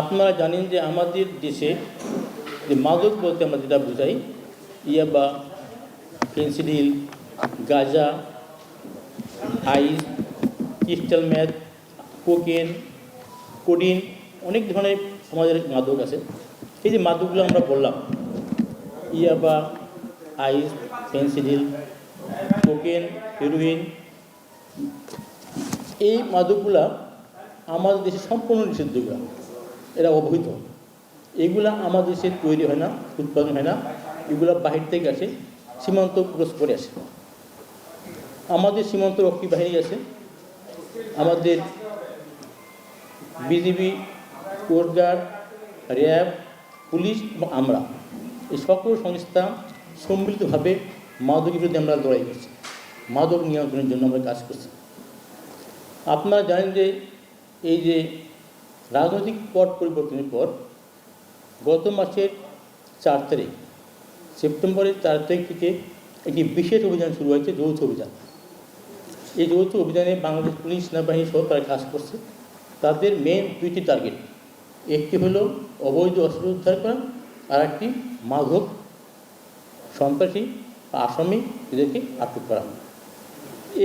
আপনারা জানেন যে আমাদের দেশে যে মাদক বলতে আমরা যেটা বুঝাই, ইয়াবা Phensedyl Gaza, ice, crystal meth cocaine, codeine, অনেক ধরনের আমাদের মাদক আছে। এই যে মাদকগুলো আমরা বললাম, ইয়াবা, আইস, ফেন্সিডিল, কোকেন, হেরোইন, এই মাদকগুলা আমাদের দেশে সম্পূর্ণ নিষিদ্ধ এগুলা এরা অবহিত। এগুলা আমাদের দেশে তৈরি হয় না, উৎপাদন হয় না। এগুলা বাহির থেকে আসে, সীমান্ত ক্রস করে আসে। আমাদের সীমান্ত রক্ষী বাহিনী আছে। আমাদের বিজিবি কোস্টগার্ড র্যাব, পুলিশ এবং আমরা। এই সকল সংস্থা সম্মিলিতভাবে মাদকের বিরুদ্ধে আমরা লড়াই করছি। মাদক নিয়ন্ত্রণের জন্য আমরা কাজ করছি। আপনারা জানেন যে এই যে রাজনৈতিক পট পরিবর্তনের পর গত মাসের চার তারিখ, সেপ্টেম্বরের চার তারিখ থেকে একটি বিশেষ অভিযান শুরু হয়েছে, যৌথ অভিযান। এই যৌথ অভিযানে বাংলাদেশ পুলিশ সেনাবাহিনী সহ তারা কাজ করছে। তাদের মেন দুইটি টার্গেট একটি হলো অবৈধ অস্ত্র উদ্ধার করা আর একটি মাদক সন্ত্রাসী আসামি এদেরকে আটক করা।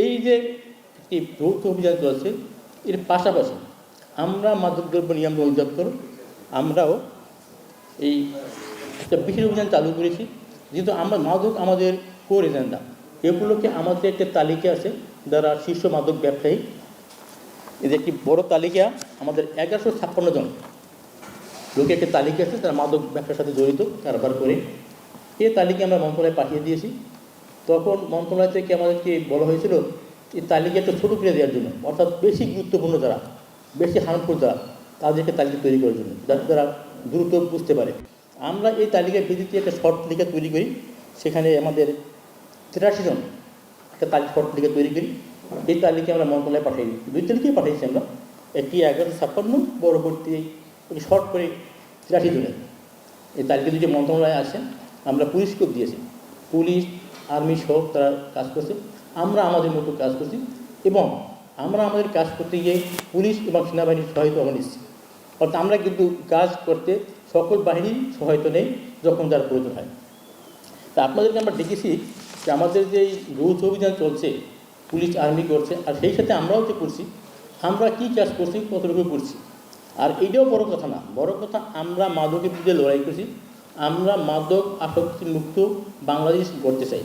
এই যে একটি যৌথ অভিযান চলছে, এর পাশাপাশি আমরা মাদকদ্রব্য নিয়ন্ত্রণ অধিদপ্তর আমরাও এই বিশেষ অভিযান চালু করেছি। যেহেতু আমরা মাদক আমাদের কোর এজেন্ডা এগুলোকে আমাদের একটা তালিকা আছে যারা শীর্ষ মাদক ব্যবসায়ী। এদের একটি বড় তালিকা, আমাদের এগারোশো ছাপ্পান্ন জন লোকের একটা তালিকা আছে, তারা মাদক ব্যবসার সাথে জড়িত, কারবার করে। এই তালিকা আমরা মন্ত্রণালয়ে পাঠিয়ে দিয়েছি। তখন মন্ত্রণালয় থেকে আমাদেরকে বলা হয়েছিল, এই তালিকা একটু ছোটো করে দেওয়ার জন্য, অর্থাৎ বেশি গুরুত্বপূর্ণ যারা বেশি হার্মফুল যারা তাদেরকে তালিকা তৈরি করার জন্য, যাতে তারা দ্রুত বুঝতে পারে। আমরা এই তালিকার ভিত্তিতে একটা শর্ট তালিকা তৈরি করি। সেখানে আমাদের তিরাশি জন একটা তালিকা শর্ট তালিকা তৈরি করি। এই তালিকা আমরা মন্ত্রণালয়ে পাঠিয়ে দিই। তালিকায় পাঠিয়েছি আমরা। একটি এগারোশো ছাপ্পান্ন, পরবর্তী শর্ট করে তিরাশি জনের। এই তালিকা দুটি মন্ত্রণালয়ে আসে আমরা পুলিশ পুলিশকেও দিয়েছি। পুলিশ, আর্মি সহ তারা কাজ করছে। আমরা আমাদের মতো কাজ করছি এবং আমরা আমাদের কাজ করতে গিয়ে পুলিশ এবং সেনাবাহিনীর সহায়তা আমরা নিচ্ছি। অর্থাৎ আমরা কিন্তু কাজ করতে সকল বাহিনীর সহায়তা নেই যখন যার প্রয়োজন হয়। তা আপনাদেরকে আমরা ডেকেছি যে আমাদের যে যৌথ অভিযান চলছে, পুলিশ, আর্মি করছে, আর সেই সাথে আমরাও যে করছি, আমরা কী কাজ করছি, কতটুকু করছি। আর এইটাও বড় কথা না, বড় কথা আমরা মাদকের বিরুদ্ধে লড়াই করছি, আমরা মাদক আসক্তি মুক্ত বাংলাদেশ গড়তে চাই।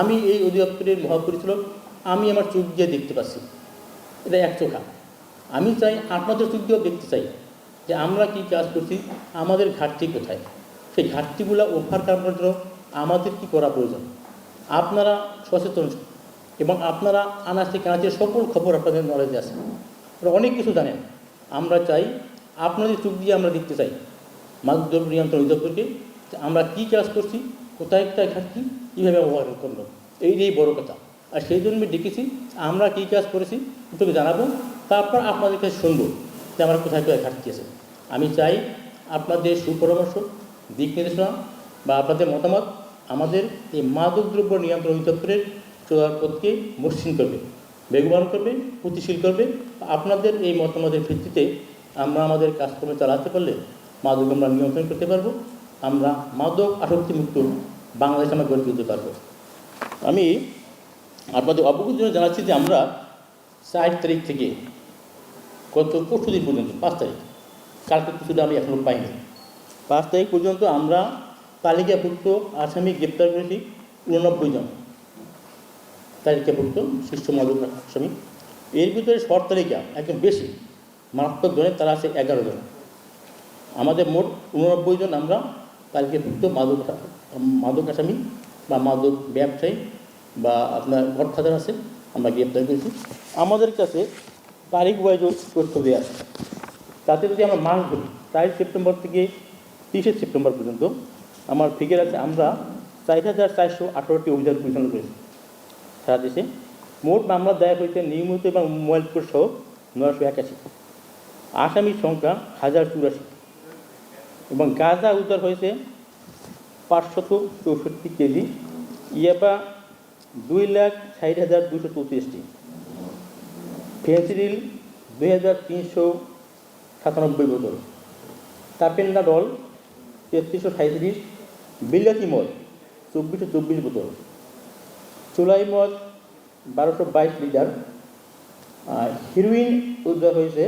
আমি এই অধিদপ্তরের মহাপরিচালক আমি আমার চোখ দিয়ে দেখতে পাচ্ছি। এটা এক চোখা। আমি চাই আপনাদের চোখ দিয়েও দেখতে চাই যে আমরা কী কাজ করছি, আমাদের ঘাটতি কোথায়? সেই ঘাটতিগুলো ওভার করার জন্য আমাদের কী করা প্রয়োজন? আপনারা সচেতন এবং আপনারা আনাচে কানাচে সকল খবর আপনাদের নলেজে আছে। আপনারা অনেক কিছু জানেন। আমরা চাই আপনাদের চোখ দিয়ে আমরা দেখতে চাই। মাদক নিয়ন্ত্রণ অধিদপ্তরকে আমরা কী কাজ করছি, কোথায় একটা ঘাটতি, কীভাবে ব্যবহার করল এইটাই বড় কথা। আর সেই জন্য আমি ডেকেছি, আমরা কী কাজ করেছি তোকে জানাব, তারপর আপনাদের কাছে শুনব যে আমরা কোথায় কোথায় ঘাটতি আছে। আমি চাই আপনাদের সুপরামর্শ, দিক নির্দেশনা বা আপনাদের মতামত আমাদের এই মাদকদ্রব্য নিয়ন্ত্রণ অধিদপ্তরের চলার পথকে মসৃণ করবে, বেগবান করবে গতিশীল করবে। আপনাদের এই মতামতের ভিত্তিতে আমরা আমাদের কাজকর্ম চালাতে পারলে মাদক আমরা নিয়ন্ত্রণ করতে পারব, আমরা মাদক আসক্তিমুক্ত বাংলাদেশ আমরা গড়ে তুলতে পারব। আমি আপনাদের অবগত জন্য জানাচ্ছি যে আমরা চার তারিখ থেকে গত পরশু দিন পর্যন্ত, পাঁচ তারিখ, কালকে কিছুটা আমি এখনও পাইনি। পাঁচ তারিখ পর্যন্ত আমরা তালিকাভুক্ত আসামি গ্রেপ্তার করেছি উননব্বই জন। তালিকাভুক্ত শীর্ষ মাদক আসামি। এর ভিতরে শর্ট তালিকা একদম বেশি, মারাত্মক জনের তারা আছে এগারো জন। আমাদের মোট উননব্বই জন আমরা তালিকাভুক্ত মাদক মাদক আসামি বা মাদক ব্যবসায়ী বা আপনার গডফাদার আছে, আমরা গ্রেপ্তার করেছি। আমাদের কাছে তারিখ ওয়াইজ তথ্য দেওয়া আছে। তাতে যদি আমরা মাস ধরি, চার সেপ্টেম্বর থেকে তিরিশে সেপ্টেম্বর পর্যন্ত আমার ফিগার আছে, আমরা চার হাজার চারশো আঠারোটি অভিযান পরিচালনা করেছি সারা দেশে। মোট মামলা দায়ের হয়েছে নিয়মিত এবং মোবাইল কোড সহ নয়শো একাশি। আসামির সংখ্যা হাজার চুরাশি। এবং গাঁজা উদ্ধার হয়েছে পাঁচশত চৌষট্টি কেজি। ইয়াবা দুই লাখ ষাট হাজার দুশো চৌত্রিশটি। ফেন্সিডিল দুই হাজার তিনশো সাতানব্বই বোতল। তাপেন্ডাডল তেত্রিশশো সাঁত্রিশ বিলাতি মদ চব্বিশশো চব্বিশ বোতল। চুলাই মদ বারোশো বাইশ লিটার। হিরোইন উদ্ধার হয়েছে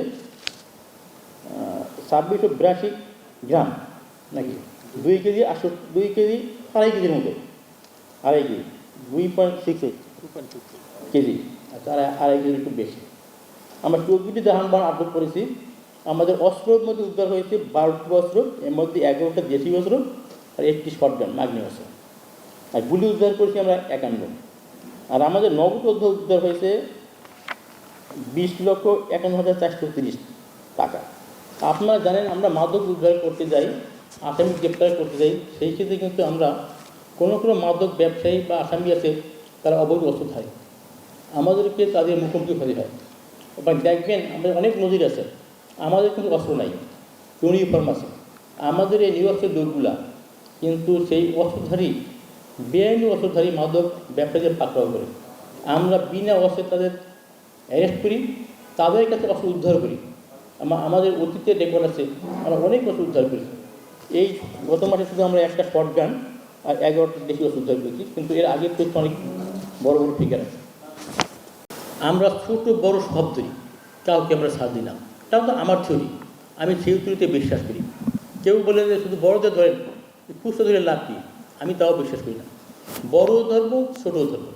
ছাব্বিশশো বিরাশি গ্রাম নাকি? দুই কেজি আটশো, দুই কেজি আড়াই কেজির মতো। আড়াই কেজি। দুই পয়েন্ট সিক্স এইট কেজি। আচ্ছা আড়াই আড়াই একটু বেশি। আমরা জাহান বান আটক করেছি। আমাদের অস্ত্রের মধ্যে উদ্ধার হয়েছে বারোটি অস্ত্র। এর মধ্যে এগারোটা দেশি অস্ত্র আর একটি শটগান মাগ্নি অস্ত্র। আর গুলি উদ্ধার করেছি আমরা একান্ন আর আমাদের নগদ উদ্ধার হয়েছে বিশ লক্ষ একান্ন হাজার চারশো তিরিশ টাকা। আপনারা জানেন আমরা মাদক উদ্ধার করতে যাই, আসামি গ্রেপ্তার করতে যাই। সেই ক্ষেত্রে কিন্তু আমরা কোনো কোনো মাদক ব্যবসায়ী বা আসামি আছে, তারা অবৈধ অস্ত্র থাকে। আমাদেরকে তাদের মুখোমুখি হতে হয়। এবং দেখবেন আমাদের অনেক নজির আছে। আমাদের কিন্তু অস্ত্র নাই, ইউনিফর্ম আছে। আমাদের এই নিরস্ত্রের লোকগুলা কিন্তু সেই অস্ত্রধারী, বেআইনি অস্ত্রধারী মাদক ব্যবসায়ীদের পাকড়াও করে। আমরা বিনা অস্ত্রে তাদের অ্যারেস্ট করি, তাদের কাছে অস্ত্র উদ্ধার করি। আমাদের অতীতে রেকর্ড আছে, আমরা অনেক অস্ত্র উদ্ধার করি এই গত মাসে শুধু আমরা একটা শর্ট গান আর এগারোটা দেশি অস্ত্র উদ্ধার করেছি কিন্তু এর আগের তো অনেক বড় বড় ফিগার আছে। আমরা ছোট, বড় ধরি। কাউকে আমরা সাথ দিলাম তাও তো আমার থিওরি। আমি সেই থিওরিতে বিশ্বাস করি। কেউ বলে যে শুধু বড়দের ধরেন খুচরো ধরে লাভ কী? আমি তাও বিশ্বাস করি না। বড় ধরবো, ছোটও ধরবো।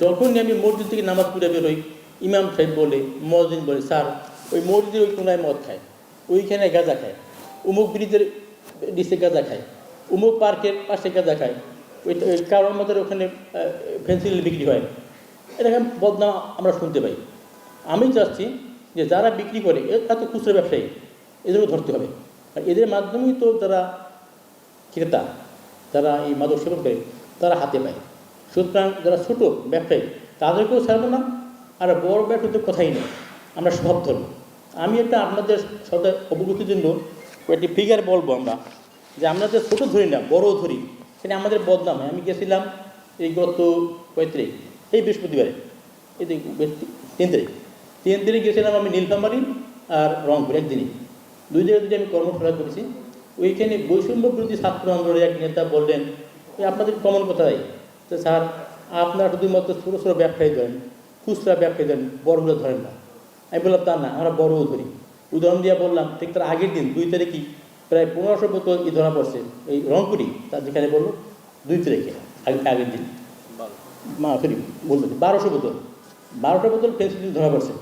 যখনই আমি মসজিদ থেকে নামাজ পড়ে বেরোই ইমাম সাহেব বলে, মসজিদ বলে, স্যার, ওই মসজিদের ওই কোনায় মদ খায়। ওইখানে গাঁজা খায়। উমুক ব্রিজের ডিসে গাঁজা খায়। উমুক পার্কের পাশে গাঁজা খায় ওই কারোর আমাদের ওখানে ফেন্সিল বিক্রি হয় এরকম বদনাম আমরা শুনতে পাই। আমি চাচ্ছি যে যারা বিক্রি করে এরা তো খুচরো ব্যবসায়ী। এদেরও ধরতে হবে। আর এদের মাধ্যমেই তো যারা ক্রেতা, যারা এই মাদক সেবন করে, তারা হাতে পায়। সুতরাং যারা ছোটো ব্যবসায়ী, তাদেরকেও ছাড়বো না। আর বড় ব্যবসায়ীদের কথাই নেই। আমরা সব ধরবো আমি একটা আপনাদের সদায় অবগতির জন্য কয়েকটি ফিগার বলব আমরা। যে আমরা যে ছোটো ধরি না, বড় ধরি, সেটা আমাদের বদনাম হয়। আমি গেছিলাম এই গত কয় এই বৃহস্পতিবারে, এই তিন তারিখ। তিন তারিখ গেছিলাম আমি নীলফামারি আর রংপুর একদিনই। দুই জায়গায় দুটি আমি কর্মশালা করেছি। ওইখানে বৈষম্য বিরোধী ছাত্র আন্দোলনের এক নেতা বললেন "এই আপনাদের কমন কথাই তো স্যার, আপনারা শুধুমাত্র ছোটো ছোটো ব্যবসায়ী ধরেন, খুচরা ব্যবসায়ী ধরেন, বড়গুলো ধরেন না। আমি বললাম, তা না, আমরা বড়ও ধরি। উদাহরণ দিয়ে বললাম, ঠিক তার আগের দিন, দুই তারিখই প্রায় পনেরোশো বোতল ই ধরা পড়ছে। এই রংপুরি তার যেখানে বলল দুই তারিখে আগের দিন। মা সরি বলতে বারোশো বোতল। বারোটা বোতল ফেন্সিল ধরা পড়ছে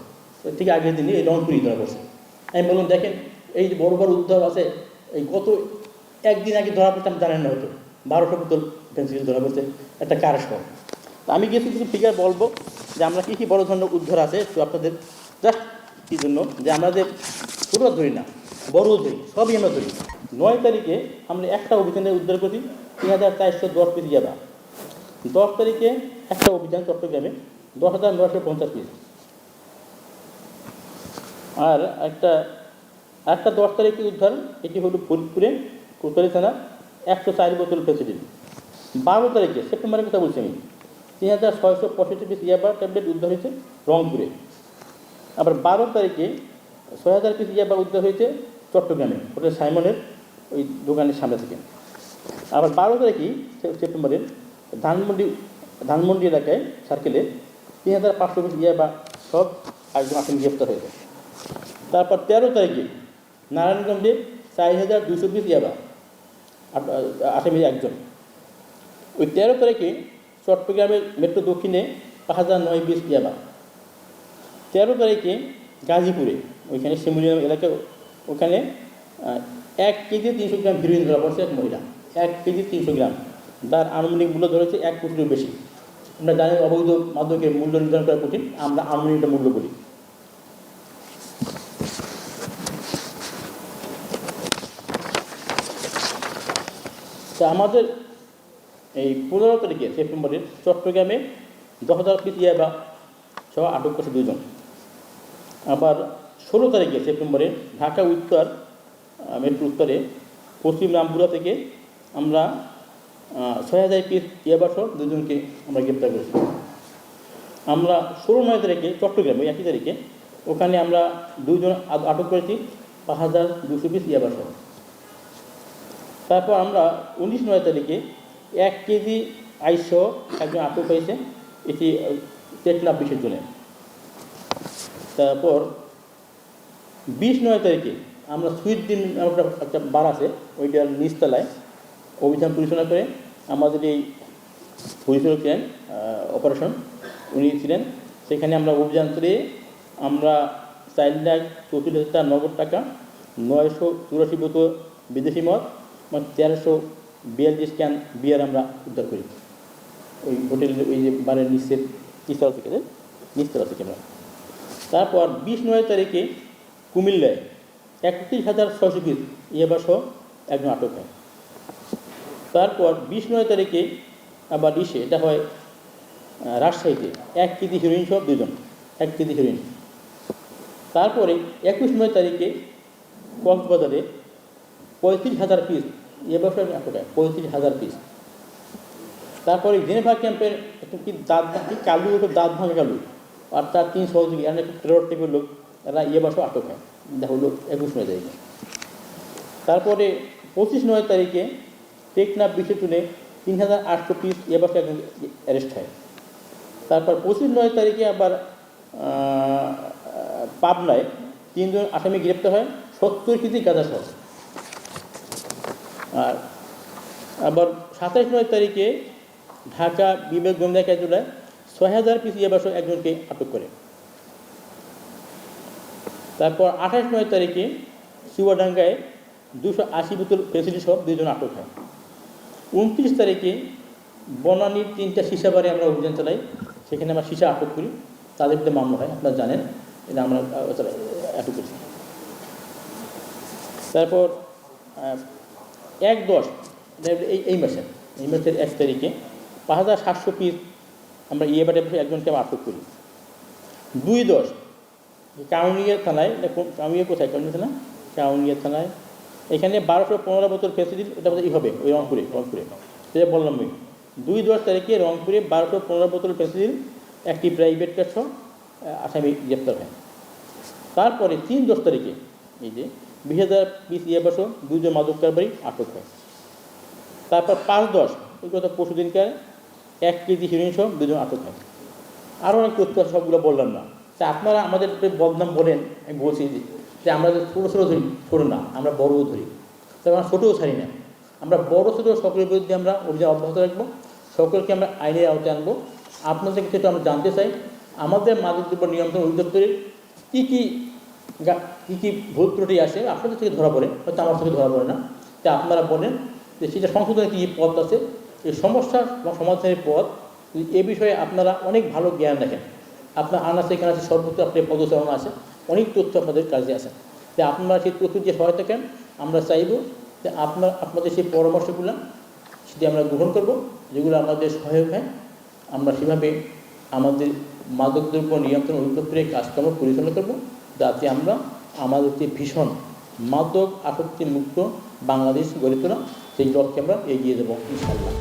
ঠিক আগের দিনই এই রংপুরি ধরা পড়ছে। আমি বললাম দেখেন এই যে বড় বড় উদ্ধার আছে এই গত একদিন আগে ধরা পড়ছে আমি জানেন না হয়তো। বারোশো বোতল পেন্সিল ধরা পড়ছে একটা কার সহ তো আমি কিছু কিছু ফিগার বলব যে আমরা কী কী বড় ধরনের উদ্ধার আছে তো আপনাদের জাস্ট কী জন্য? যে আমরা আমাদের ছোটো ধরি না বড়ও ধরি সবই আমরা ধরি নয় তারিখে আমরা একটা অভিযানে উদ্ধার করি, তিন হাজার চারশো দশ পিস ইয়াবা দশ তারিখে একটা অভিযান চট্টগ্রামে, দশ হাজার নয়শো পঞ্চাশ পিস আর একটা একটা দশ তারিখে উদ্ধার, এটি হলো ফরিদপুরে কোতরি থানা, একশো চার বোতল ফেসিলিটি বারো তারিখে, সেপ্টেম্বরের কথা বলছি আমি, তিন হাজার ছয়শো পঁয়ষট্টি পিস ইয়াবা ট্যাবলেট উদ্ধার হয়েছে রংপুরে। আবার বারো তারিখে ছয় হাজার পিস ইয়াবা উদ্ধার হয়েছে চট্টগ্রামে, হোটেল সাইমনের ওই দোকানের সামনে থেকে। আবার বারো তারিখই সে- সেপ্টেম্বরের ধানমন্ডি ধানমন্ডি এলাকায় সার্কেলে তিন হাজার পাঁচশো পিস ইয়াবা সব একজন আসামি গ্রেপ্তার হয়েছে তারপর তেরো তারিখে নারায়ণগঞ্জে চার হাজার দুশো পিস ইয়াবা আসামি একজন। ওই তেরো তারিখে চট্টগ্রামের মেট্রো দক্ষিণে পাঁচ হাজার নয় পিস ইয়াবা তেরো তারিখে গাজীপুরে, ওইখানে শিমুলিয়া এলাকায় ওখানে এক কেজি তিনশো গ্রাম হিরোইন ধরা পড়ছে এক মহিলা। এক কেজি তিনশো গ্রাম। তার আনুমানিক মূল্য ধরেছে এক কোটিরও বেশি। আমরা জানি অবৈধ মাদকের মূল্য নির্ধারণ করা কঠিন, আমরা আনুমানিকটা মূল্য বলি। তা আমাদের এই পনেরো তারিখে সেপ্টেম্বরের চট্টগ্রামে দশ হাজার পিস ইয়াবা সহ আটক করছে দুজন। আবার ষোলো তারিখে সেপ্টেম্বরে ঢাকা উত্তর মেট্রো উত্তরে পশ্চিম রামপুরা থেকে আমরা ছয় হাজার পিস ইয়াবাসহ দুজনকে আমরা গ্রেপ্তার করেছি। আমরা ষোলো নয় তারিখে চট্টগ্রামে একই তারিখে, ওখানে আমরা দুজন আটক করেছি, পাঁচ হাজার দুশো পিস ইয়াবা সহ তারপর আমরা উনিশ নয় তারিখে এক কেজি আইসহ একজন আটক হয়েছে, এটি টেকনাফ বিশ্ববিদ্যালয়ে। তারপর বিশ নয় তারিখে আমরা সুইট দিন একটা একটা বার আছে, ওইটার নিচতলায় অভিযান পরিচালনা করে আমাদের এই পরিচালক ছিলেন অপারেশন উনি ছিলেন। সেখানে আমরা অভিযান করে আমরা চার লাখ চৌত্রিশ হাজার নগদ টাকা, নয়শো চুরাশি বোতল বিদেশি মদ এবং তেরোশো বিয়াল্লিশ ক্যান বিয়ার আমরা উদ্ধার করি। ওই হোটেলের ওই যে বারের নিচের নিচতলা থেকে নিচতলা থেকে আমরা। তারপর বিশ নয় তারিখে কুমিল্লায় একত্রিশ হাজার ছয়শো পিস ইয়াবাসহ একজন আটক হয়। তারপর বিশ নয় তারিখে আবার ইসে এটা হয় রাজশাহীতে এক কেজি হিরোইন সহ দুজন, এক কেজি হিরোইন তারপরে একুশ নয় তারিখে কক্সবাজারে পঁয়ত্রিশ হাজার পিস এ বছর আটক হয়, পঁয়ত্রিশ হাজার পিস তারপরে জেনেভা ক্যাম্পের একটু দাঁত কালু, একটু দাঁত ভাঙা কালু, আর তার তিন সহযোগী একটু টেরোর টাইপের লোক। তারা ইয়ে বছর আটক হয়। দেখা হলো একুশ নয় তারিখে। তারপরে পঁচিশ নয় তারিখে টেকনাফ তুলে তিন হাজার আটশো পিস এ বছর একজন অ্যারেস্ট হয়। তারপর পঁচিশ নয় তারিখে আবার পাবনায় তিনজন আসামি গ্রেপ্তার হয়। সত্তর কেজি গাঁজা সহ। আর আবার সাতাশ নয় তারিখে ঢাকা বিবেক গোয়েন্দা কার্যালয় ছয় হাজার পিস ইয়াবাস একজনকে আটক করে। তারপর আঠাশ নয় তারিখে চুয়াডাঙ্গায় দুশো আশি বোতল ফেসিলিটি সহ দুজন আটক হয়। উনত্রিশ তারিখে বনানীর তিনটা সীসা বারে আমরা অভিযান চালাই, সেখানে আমরা সীসা আটক করি। তাদের বিরুদ্ধে মামলা হয়, আপনারা জানেন, এটা আমরা আটক করছি। তারপর এক দশ এই এই মাসের এই মাসের এক তারিখে পাঁচ হাজার সাতশো পিস আমরা ইয়ে বাটে একজনকে আমরা আটক করি। দুই দশ কাউনিয়া থানায় কাউনিয়া কোথায়? কাউনিয়া থানা? কাউনিয়া থানায়। এখানে বারোশো পনেরো বোতল ফেসিলিটি এটা ই হবে, ওই রংপুরে রংপুরে। সেটা বললাম আমি। দুই দশ তারিখে রংপুরে বারোশো পনেরো বোতল ফেসিলিটি একটি প্রাইভেট সহ আসামি গ্রেপ্তার হয়। তারপরে তিন দশ তারিখে, এই যে বিশ হাজার পিস ইয়ে বছর দুজন মাদক কারবারি আটক হয়। তারপর পাঁচ দশ, ওই কথা পরশু দিনকার এক কেজি হিরোইন সহ দুজন আটক হয়। আরও অনেক তথ্য সবগুলো বললাম না। তা আপনারা আমাদের বদনাম বলেন, আমি বলছি যে- আমরা যে ছোটো ছোটো ধরি, ছোটো না, আমরা বড়ও ধরি। তবে আমরা ছোটোও ছাড়ি না। আমরা বড় ছোটো সকলের বিরুদ্ধে আমরা অভিযান অব্যাহত রাখব, সকলকে আমরা আইনের আওতায় আনব। আপনাদের কিছু আমরা জানতে চাই, আমাদের মাদক দ্রব্য নিয়ন্ত্রণ অধিদপ্তরের কী কী কী কী ভুল ত্রুটি আসে আপনাদের থেকে ধরা পড়ে, হয়তো আমার থেকে ধরা পড়ে না। তা আপনারা বলেন যে, সেটা সংশোধনের কী কী পথ আছে? এই সমস্যার বা সমাধানের পথ এ বিষয়ে আপনারা অনেক ভালো জ্ঞান রাখেন। আপনার আনাচে কানাচে সর্বত্র আপনার পদচারণা আছে, অনেক তথ্য আপনাদের কাজে আছে যে আপনারা সেই তথ্য যে সহায়তা করেন আমরা চাইব যে আপনার, আপনাদের সেই পরামর্শগুলো সেটি আমরা গ্রহণ করব, যেগুলো আমাদের সহায়ক হয়। আমরা সেভাবে আমাদের মাদকদ্রব্য নিয়ন্ত্রণ অধিদপ্তরের কাজকর্ম পরিচালনা করব, যাতে আমরা আমাদের যে ভীষণ মাদক আসক্তি মুক্ত বাংলাদেশ গড়ে তোলা, সেই লক্ষ্যে আমরা এগিয়ে দেবো ইনশাল্লাহ